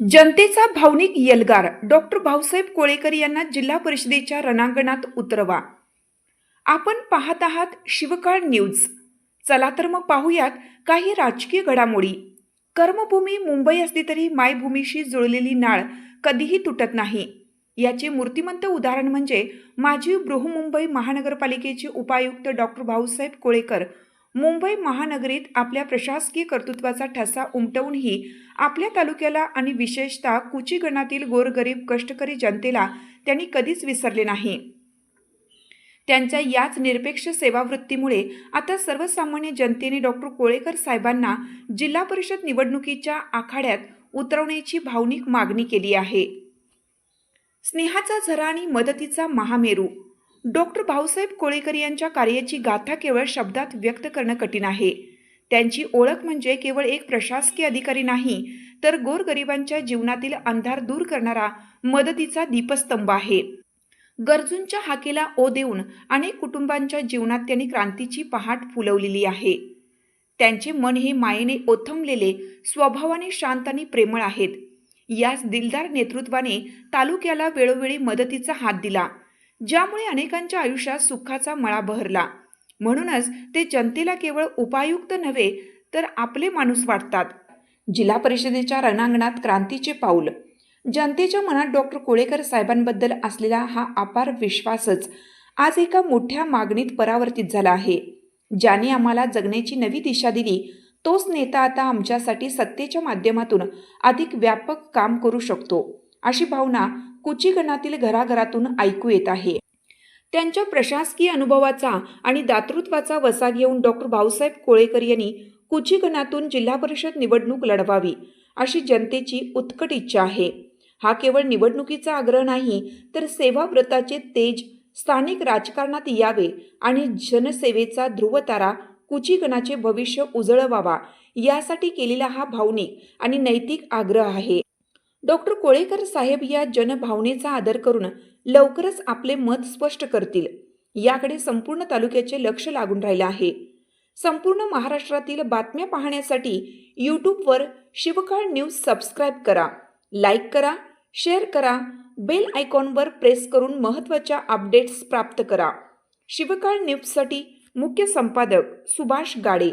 जनतेचा भावनिक यलगार डॉक्टर भाऊसाहेब कोळेकर यांना जिल्हा परिषदेच्या रणांगणात उतरवा. आपण पाहत आहात शिवकाळ न्यूज. चला तर मग पाहूयात काही राजकीय घडामोडी. कर्मभूमी मुंबई असली तरी मायभूमीशी जुळलेली नाळ कधीही तुटत नाही. याचे मूर्तिमंत उदाहरण म्हणजे माजी बृहमुंबई महानगरपालिकेचे उपायुक्त डॉक्टर भाऊसाहेब कोळेकर मुंबई महानगरीत आपल्या प्रशासकीय कर्तृत्वाचा ठसा उमटवूनही आपल्या तालुक्याला आणि विशेषतः कुची गणातील गोरगरीब कष्टकरी जनतेला त्यांनी कधीच विसरले नाही. त्यांच्या याच निरपेक्ष सेवावृत्तीमुळे आता सर्वसामान्य जनतेने डॉक्टर कोळेकर साहेबांना जिल्हा परिषद निवडणुकीच्या आखाड्यात उतरवण्याची भावनिक मागणी केली आहे. स्नेहाचा झरा आणि मदतीचा महामेरू डॉक्टर भाऊसाहेब कोळेकर यांच्या कार्याची गाथा केवळ शब्दात व्यक्त करणं कठीण आहे. त्यांची ओळख म्हणजे केवळ एक प्रशासकीय अधिकारी नाही तर गोरगरिबांच्या जीवनातील अंधार दूर करणारा मदतीचा दीपस्तंभ आहे. गरजूंच्या हाकेला ओ देऊन अनेक कुटुंबांच्या जीवनात त्यांनी क्रांतीची पहाट फुलवलेली आहे. त्यांचे मन हे मायेने ओथंबलेले स्वभावाने शांत आणि प्रेमळ आहेत. याच दिलदार नेतृत्वाने तालुक्याला वेळोवेळी मदतीचा हात दिला. ज्यामुळे अनेकांच्या आयुष्यात सुखाचा मळा बहरला. म्हणूनच ते जनतेला केवळ उपायुक्त नव्हे तर आपले माणूस वाटतात. जिल्हा परिषदेच्या रणांगणात क्रांतीचे पाऊल. जनतेच्या मनात डॉक्टर कोळेकर साहेबांबद्दल असलेला हा अपार विश्वासच आज एका मोठ्या मागणीत परावर्तित झाला आहे. ज्याने आम्हाला जगण्याची नवी दिशा दिली तोच नेता आता आमच्यासाठी सत्तेच्या माध्यमातून अधिक व्यापक काम करू शकतो अशी भावना कुचीगणातील घराघरातून ऐकू येत आहे. त्यांच्या प्रशासकीय अनुभवाचा आणि दातृत्वाचा वसा घेऊन डॉक्टर भाऊसाहेब कोळेकर यांनी कुचीगणातून जिल्हा परिषद निवडणूक लढवावी अशी जनतेची उत्कट इच्छा आहे. हा केवळ निवडणुकीचा आग्रह नाही तर सेवाव्रताचे तेज स्थानिक राजकारणात यावे आणि जनसेवेचा ध्रुवतारा कुचीगणाचे भविष्य उजळवावा यासाठी केलेला हा भावनिक आणि नैतिक आग्रह आहे. डॉक्टर कोळेकर साहेब या जनभावनेचा आदर करून लवकरच आपले मत स्पष्ट करतील. याकडे संपूर्ण तालुक्याचे लक्ष लागून राहिलं आहे. संपूर्ण महाराष्ट्रातील बातम्या पाहण्यासाठी यूट्यूबवर शिवकाळ न्यूज सबस्क्राईब करा लाईक करा शेअर करा बेल आयकॉनवर प्रेस करून महत्त्वाच्या अपडेट्स प्राप्त करा. शिवकाळ न्यूजसाठी मुख्य संपादक सुभाष गाडे.